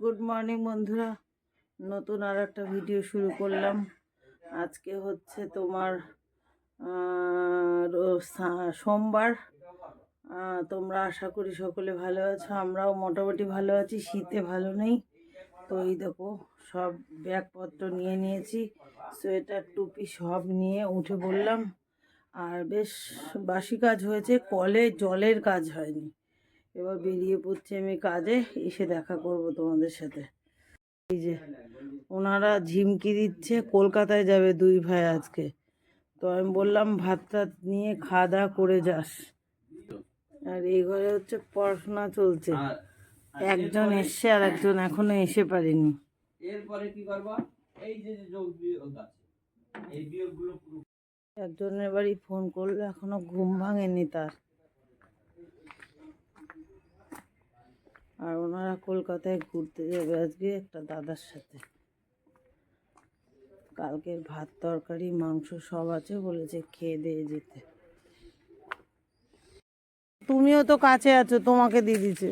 Good morning বন্ধুরা। নতুন আর একটা ভিডিও শুরু করলাম। আজকে হচ্ছে তোমার সোমবার। তোমরা আশা করি সকলে ভালো আছো, আমরাও মোটামুটি ভালো আছি, শীতে ভালো নেই। তো এই দেখো, সব ব্যাগপত্র নিয়ে নিয়েছি, সোয়েটার, টুপি সব নিয়ে উঠে পড়লাম। আর বেশ বাসি কাজ হয়েছে, কলে জলের কাজ হয়নি। এবার বেরিয়ে পড়ছি আমি কাজে এসে দেখা করব তোমাদের সাথে। এই যে ওনারা ঝিমকি দিচ্ছে কলকাতায় যাবে দুই ভাই আজকে। তো আমি বললাম ভাত টাত নিয়ে খাওয়া দাওয়া করে যাস। আর এই ঘরে হচ্ছে পড়াশোনা চলছে। একজন এসছে আর একজন এখনও এসে পারেনি। এরপরে কি করবা? এই যে যে যোগ বিয়োগ এই বিয়োগগুলো একজনের বাড়ি ফোন করল এখনও ঘুম ভাঙেনি তার। আর ওনারা কলকাতায় ঘুরতে যাবে আজকে একটা দাদার সাথে। কালকের ভাত, তরকারি, মাংস সব আছে বলেছে খেয়ে দিয়ে যেতে। তুমিও তো কাছে আছো, তোমাকে দিয়ে দিচ্ছে।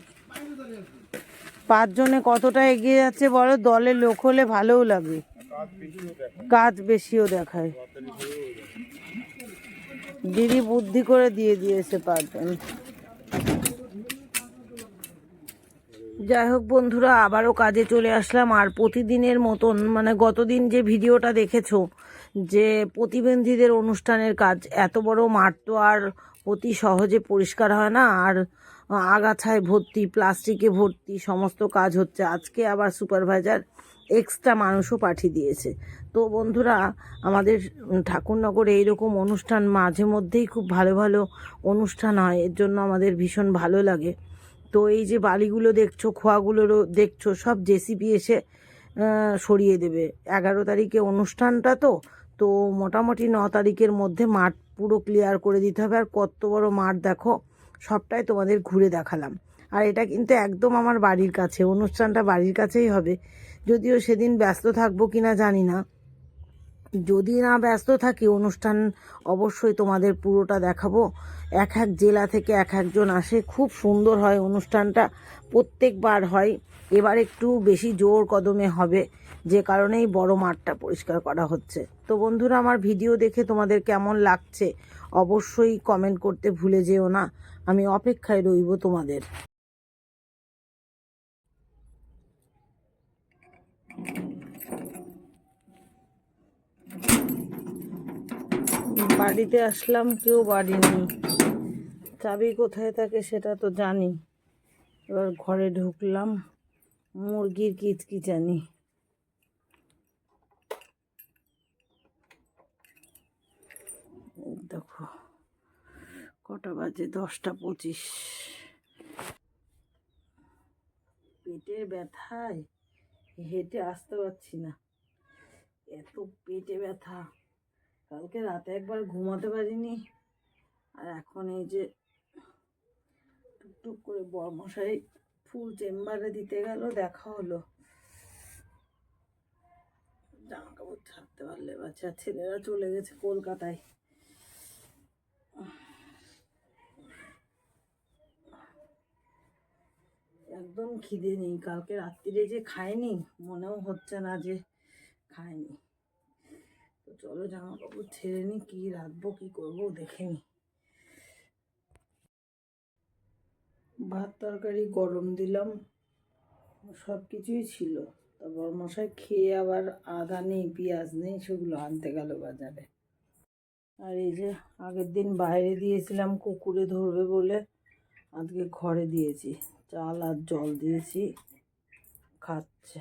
পাঁচজনে কতটা এগিয়ে যাচ্ছে বলো? দলে লোক হলে ভালোও লাগে। কাজ বেশিও দেখায়। দিদি বুদ্ধি করে দিয়ে দিয়েছে পাঁচজন। যাই হোক বন্ধুরা, আবারও কাজে চলে আসলাম। আর প্রতিদিনের মতন মানে গতদিন যে ভিডিওটা দেখেছ, যে প্রতিবন্ধীদের অনুষ্ঠানের কাজ, এত বড় মাঠ তো আর অতি সহজে পরিষ্কার হয় না। আর আগাছায় ভর্তি, প্লাস্টিকে ভর্তি, সমস্ত কাজ হচ্ছে। আজকে আবার সুপারভাইজার এক্সট্রা মানুষও পাঠিয়ে দিয়েছে। তো বন্ধুরা, আমাদের ঠাকুরনগরে এইরকম অনুষ্ঠান মাঝে মধ্যেই খুব ভালো ভালো অনুষ্ঠান হয়। এর জন্য আমাদের ভীষণ ভালো লাগে। তো এই যে বালিগুলো দেখছ, খোয়াগুলোরও দেখছ, সব জেসিপি এসে সরিয়ে দেবে। এগারো তারিখে অনুষ্ঠানটা তো তো মোটামুটি ন তারিখের মধ্যে মাঠ পুরো ক্লিয়ার করে দিতে হবে। আর কত বড় মাঠ দেখো, সবটাই তোমাদের ঘুরে দেখালাম। আর এটা কিন্তু একদম আমার বাড়ির কাছে, অনুষ্ঠানটা বাড়ির কাছেই হবে। যদিও সেদিন ব্যস্ত থাকব কি না জানি না। যদি না ব্যস্ত থাকি, অনুষ্ঠান অবশ্যই তোমাদের পুরোটা দেখাবো। এক এক জেলা থেকে এক একজন আসে। খুব সুন্দর হয় অনুষ্ঠানটা। প্রত্যেকবার হয়। এবার একটু বেশি জোর কদমে হবে, যে কারণেই বড় মাঠটা পরিষ্কার করা হচ্ছে। তো বন্ধুরা, আমার ভিডিও দেখে তোমাদের কেমন লাগছে অবশ্যই কমেন্ট করতে ভুলে যেও না। আমি অপেক্ষায় রইব তোমাদের। বাড়িতে আসলাম, কেউ বাড়ি নেই। চাবি কোথায় থাকে সেটা তো জানি। এবার ঘরে ঢুকলাম, মুরগির কিচকিচানি। দেখো, কটা বাজে? দশটা পঁচিশ। পেটের ব্যথায়, হেঁটে আসতে পারছি না। এত পেটে ব্যথা। কালকে রাতে একবার ঘুমাতে পারিনি। আর এখন এই যে টুকটুক করে বর্মশাই ফুল চেম্বারে দিতে গেল, দেখা হলো। জামা কাপড় ছাড়তে পারলে বাচ্চা, ছেলেরা চলে গেছে কলকাতায়। একদম খিদে নেই, কালকে রাত্রিরে যে খায়নি, মনেও হচ্ছে না যে খাইনি তো চলো জামা কাপড় ছেড়ে নি, কি রাখব কি করব, দেখে নি। ভাত তরকারি গরম দিলাম সব কিছুই ছিল। তারপর মশাই খেয়ে আবার আদা নেই, পেঁয়াজ নেই, সেগুলো আনতে গেল বাজারে। আর এই যে আগের দিন বাইরে দিয়েছিলাম, কুকুরে ধরবে বলে, আজকে ঘরে দিয়েছি। চাল আর জল দিয়েছি, খাচ্ছে।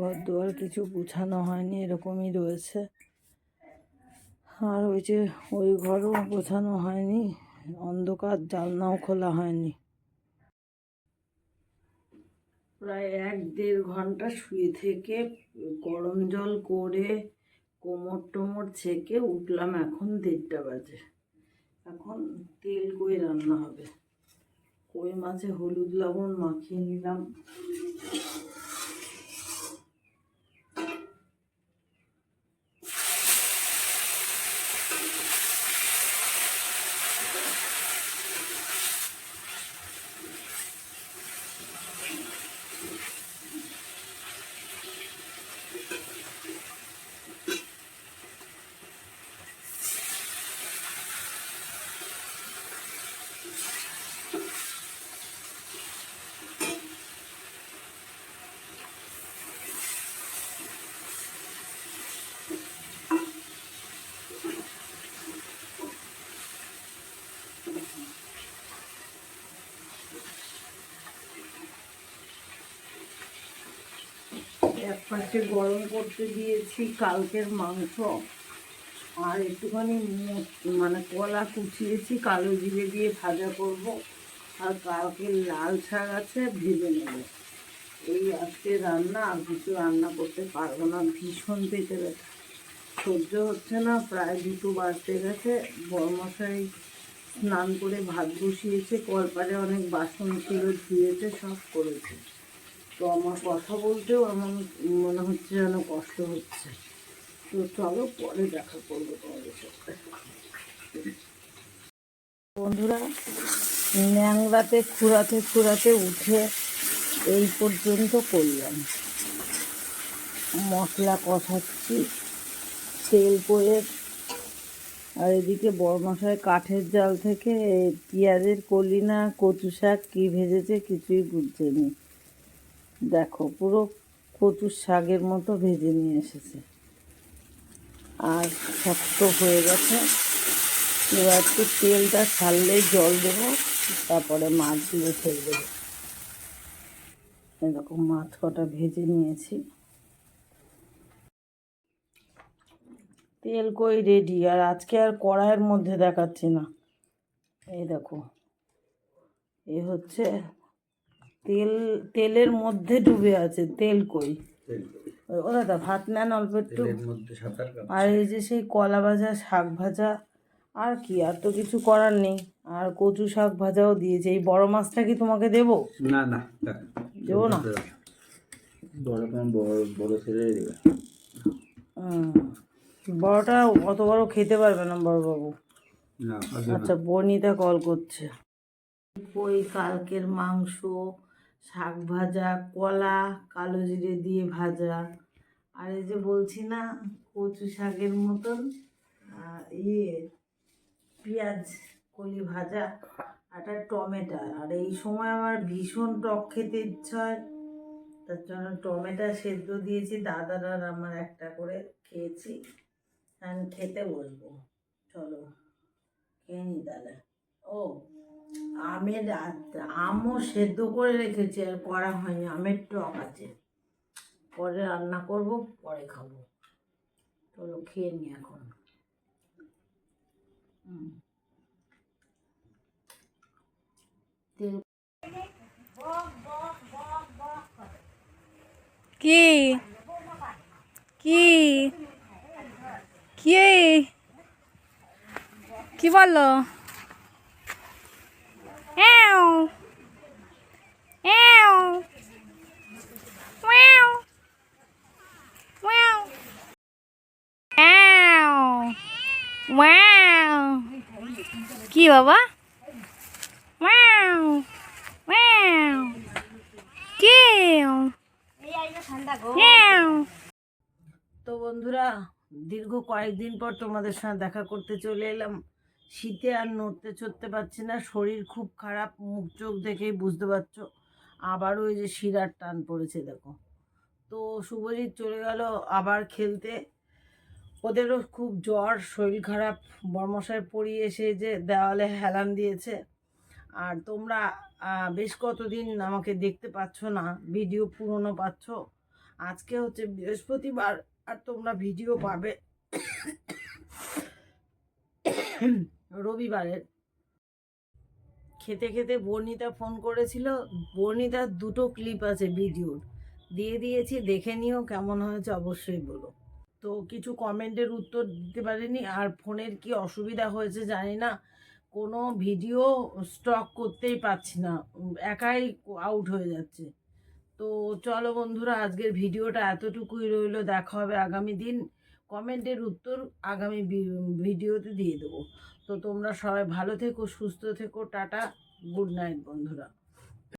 ঘর দুয়ার কিছু গুছানো হয়নি, এরকমই রয়েছে। আর ওই যে ওই ঘরও গোছানো হয়নি, অন্ধকার জানলাও খোলা হয়নি। প্রায় এক দেড় ঘণ্টা শুয়ে থেকে গরম জল করে কোমর টোমর ছেঁকে উঠলাম এখন দেড়টা বাজে। এখন তেল কই রান্না হবে? কই মাছে হলুদ লবণ মাখিয়ে নিলাম। এক পাশে গরম করতে দিয়েছি, কালকের মাংস। আর একটুখানি মানে কলা কুচিয়েছি, কালো জিরে দিয়ে ভাজা করব। আর কালকে লাল শাক আছে, ভেজে নেব। এই আজকে রান্না, আর কিছু রান্না করতে পারব না। ভীষণ পেটে ব্যথা। সহ্য হচ্ছে না, প্রায় দুটো বাজতে গেছে। বরমশাই স্নান করে ভাত বসিয়েছে, কলপারে অনেক বাসন ছিল, ধুয়েছে, সব করেছে। তো আমার কথা বলতেও আমার মনে হচ্ছে যেন কষ্ট হচ্ছে। তো চলো পরে দেখা করব তোমাদের সাথে। বন্ধুরা ন্যাংরাতে খুঁড়াতে খুঁড়াতে উঠে এই পর্যন্ত করলাম। মশলা কষাচ্ছি, তেল করে আর এদিকে বড়মশাই কাঠের জাল থেকে পেঁয়াজের কলি না, কচু শাক কী ভেজেছে কিছুই বুঝছে নি। দেখো, পুরো কচুর শাকের মতো ভেজে নিয়ে এসেছে। আর শক্ত হয়ে গেছে। এবার একটু তেলটা ছাড়লেই জল দেবো, তারপরে মাছগুলো ছেড়ে দেবো এরকম মাছ কটা ভেজে নিয়েছি। তেল কই রেডি আর আজকে আর কড়াইয়ের মধ্যে দেখাচ্ছি না। এই দেখো, এ হচ্ছে তেল তেলের মধ্যে ডুবে আছে তেল কই? ও দাদা ভাত নেন অল্প একটু। আর এই যে সেই কলা ভাজা শাক ভাজা আর কি আর তো কিছু করার নেই। আর কচু শাক ভাজাও দিয়েছে। এই বড় মাছটা কি তোমাকে দেবো? না না দেবো না? বড় বড় বড় ছেলে দেবে। হুম। বড়টা অত বড় খেতে পারবে না বড়বাবু। আচ্ছা বনিতা কল করছে। ওই কালকের মাংস শাক ভাজা, কলা, কালো জিরে দিয়ে ভাজা। আর এই যে বলছি না, কচু শাকের মতন ইয়ে পেঁয়াজ, কলি ভাজা একটা টমেটো। আর এই সময় আমার ভীষণ টক খেতে ইচ্ছা হয়, তার জন্য টমেটো সেদ্ধ দিয়েছি, দাদার আর আমার একটা করে খেয়েছি। আমি খেতে বসবো। চলো, খেয়ে নি তাহলে। ও। আমের আমও সেদ্ধ করে রেখেছি আর করা হয়নি, আমের টক আছে। পরে রান্না করব, পরে খাব। চলো খেয়ে নি এখন। কি? কি? কি? কি বলল? কি বাবা? তো বন্ধুরা দীর্ঘ কয়েকদিন পর তোমাদের সঙ্গে দেখা করতে চলে এলাম। শীতে আর নড়তে চড়তে পারছি না, শরীর খুব খারাপ, মুখ চোখ দেখেই বুঝতে পারছ। আবারও ওই যে শিরার টান পড়েছে, দেখো। তো শুভজিৎ চলে গেল আবার খেলতে। ওদেরও খুব জ্বর, শরীর খারাপ বর্মশায় পড়িয়ে এসে যে দেওয়ালে হেলান দিয়েছে। আর তোমরা বেশ কতদিন আমাকে দেখতে পাচ্ছ না, ভিডিও পুরনো পাচ্ছ? আজকে হচ্ছে বৃহস্পতিবার, আর তোমরা ভিডিও পাবে। রবিবারের। খেতে খেতে বর্ণিতা ফোন করেছিল, বর্ণিতার দুটো ক্লিপ আছে ভিডিওর। দিয়ে দিয়েছি, দেখে নিও কেমন হয়েছে, অবশ্যই বলো। তো কিছু কমেন্টের উত্তর দিতে পারিনি, আর ফোনের কি অসুবিধা হয়েছে জানি না। কোনো ভিডিও স্টক করতেই পারছি না, একাই আউট হয়ে যাচ্ছে। তো চলো বন্ধুরা, আজকের ভিডিওটা এতটুকুই রইল, দেখা হবে আগামী দিন। কমেন্টের উত্তর আগামী ভিডিওতে দিয়ে দেবো। তো তোমরা সবাই ভালো থেকো, সুস্থ থেকো, টাটা, গুড নাইট বন্ধুরা।